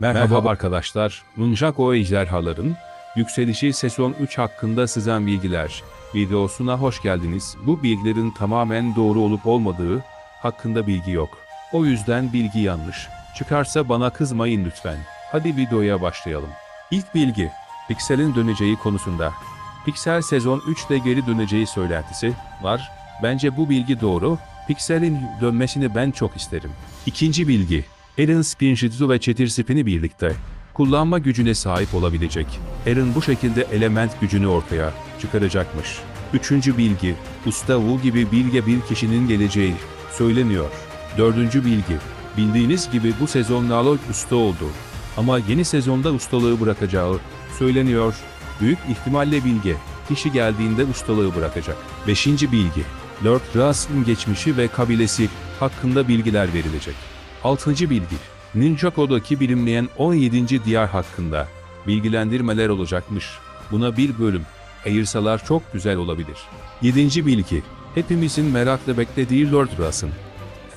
Merhaba arkadaşlar. Ninjago ejderhaların yükselişi sezon 3 hakkında sızan bilgiler videosuna hoş geldiniz. Bu bilgilerin tamamen doğru olup olmadığı hakkında bilgi yok. O yüzden bilgi yanlış. Çıkarsa bana kızmayın lütfen. Hadi videoya başlayalım. İlk bilgi, Pixel'in döneceği konusunda. Pixel sezon 3'te geri döneceği söylentisi var. Bence bu bilgi doğru. Pixel'in dönmesini ben çok isterim. İkinci bilgi, Aaron Spin Jitsu ve Çetir Spin'i birlikte kullanma gücüne sahip olabilecek. Aaron bu şekilde element gücünü ortaya çıkaracakmış. Üçüncü bilgi, Usta Wu gibi bilge bir kişinin geleceği söyleniyor. Dördüncü bilgi, bildiğiniz gibi bu sezon Naloy usta oldu. Ama yeni sezonda ustalığı bırakacağı söyleniyor. Büyük ihtimalle bilge, kişi geldiğinde ustalığı bırakacak. Beşinci bilgi, Lord Ras'ın geçmişi ve kabilesi hakkında bilgiler verilecek. Altıncı bilgi, Ninjago'daki bilinmeyen 17. diyar hakkında bilgilendirmeler olacakmış. Buna bir bölüm ayırsalar çok güzel olabilir. Yedinci bilgi, hepimizin merakla beklediği Lord Ras'ın.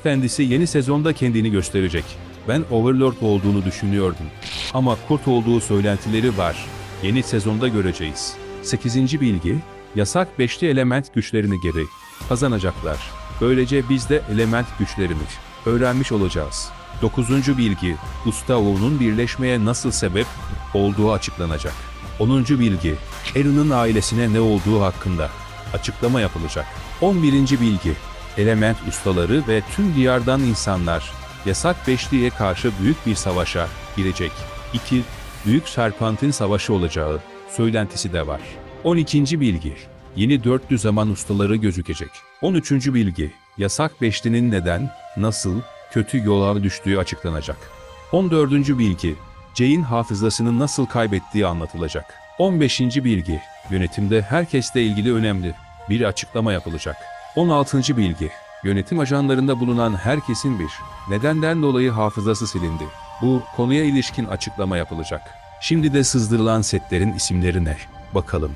Kendisi yeni sezonda kendini gösterecek. Ben Overlord olduğunu düşünüyordum. Ama kurt olduğu söylentileri var. Yeni sezonda göreceğiz. 8. bilgi, yasak 5'li element güçlerini geri kazanacaklar. Böylece biz de element güçlerini öğrenmiş olacağız. 9. bilgi, Usta Oğuz'un birleşmeye nasıl sebep olduğu açıklanacak. 10. bilgi, Aaron'ın ailesine ne olduğu hakkında açıklama yapılacak. 11. bilgi, element ustaları ve tüm diyardan insanlar yasak beşliğe karşı büyük bir savaşa girecek. 2. Büyük Serpant'in savaşı olacağı söylentisi de var. 12. bilgi, yeni dörtlü zaman ustaları gözükecek. 13. bilgi, yasak beşlinin neden, nasıl, kötü yola düştüğü açıklanacak. 14. bilgi, Jay'in hafızasını nasıl kaybettiği anlatılacak. 15. bilgi, yönetimde herkesle ilgili önemli bir açıklama yapılacak. 16. bilgi, yönetim ajanlarında bulunan herkesin bir nedenden dolayı hafızası silindi. Bu konuya ilişkin açıklama yapılacak. Şimdi de sızdırılan setlerin isimlerine bakalım.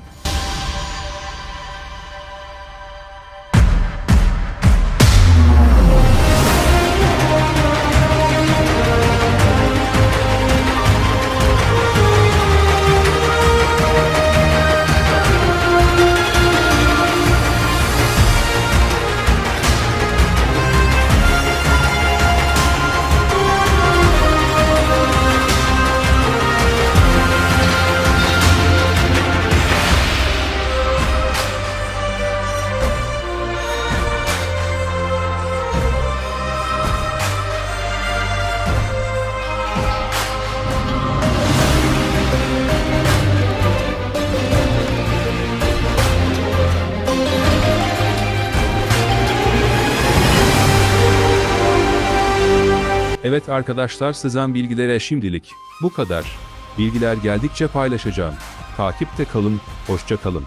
Evet arkadaşlar sızan bilgilere şimdilik bu kadar. Bilgiler geldikçe paylaşacağım. Takipte kalın, hoşça kalın.